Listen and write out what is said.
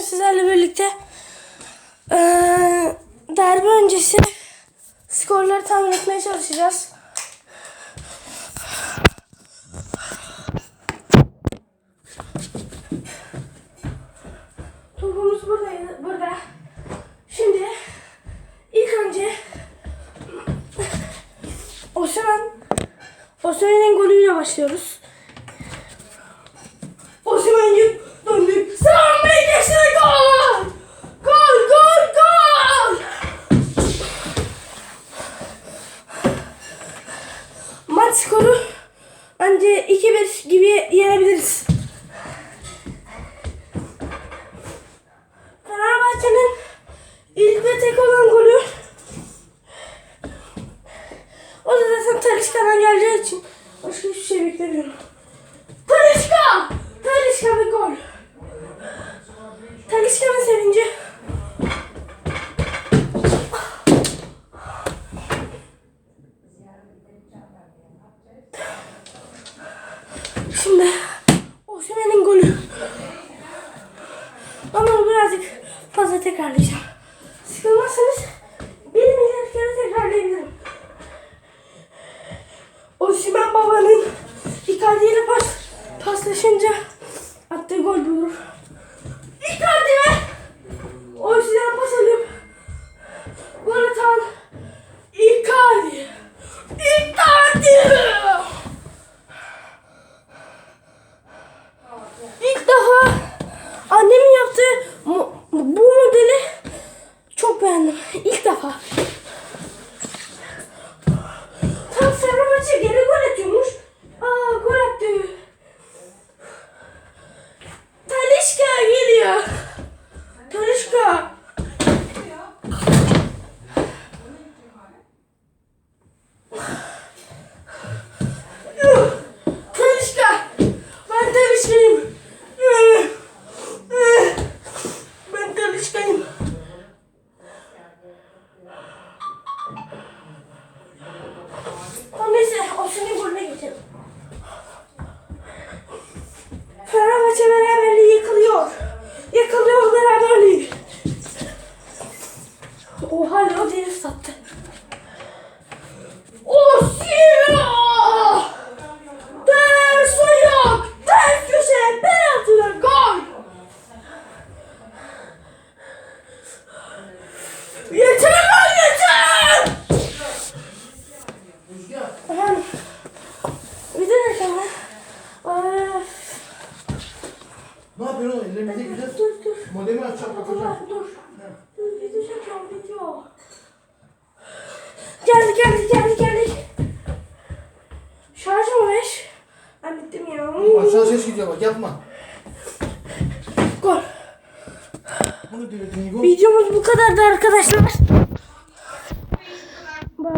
sizlerle birlikte eee derbi öncesi skorları tahmin etmeye çalışacağız. Topumuz burada, burada. Şimdi ilk önce Osimhen Osimhen'in golüyle başlıyoruz. Maç skoru bence 2-1 gibi yenebiliriz. Fenerbahçe'nin ilk ve tek olan golü o da zaten Talişka'dan geleceği için başka hiçbir şey beklemiyorum. Talişka! Talişka bir gol. Talişka'nın sevinci. Şimdi Osimhen'in golü. Bunu birazcık fazla tekrarlayacağım. Sıkılmazsanız bir milyar kere tekrarlayabilirim. Osimhen babanın Icardi ile pas, paslaşınca attığı gol bulur. Icardi ve Osimhen pas alıp gol atan Icardi. Icardi! İlk defa annemin yaptığı mu- bu modeli beğendim. İlk defa. Tam Fenerbahçe geri gol atıyormuş. Aa gol attı. Talişka geliyor. Talişka. Talişka. Ben Talişka'yım. Yuh! Modemi açacağım bakacağım. Dur dur. Video çekiyorum video. Geldik geldik geldik geldik. Şarjım 5. Ben bittim ya. Aşağı ses gidiyor bak yapma. Gol. Videomuz bu kadardı arkadaşlar.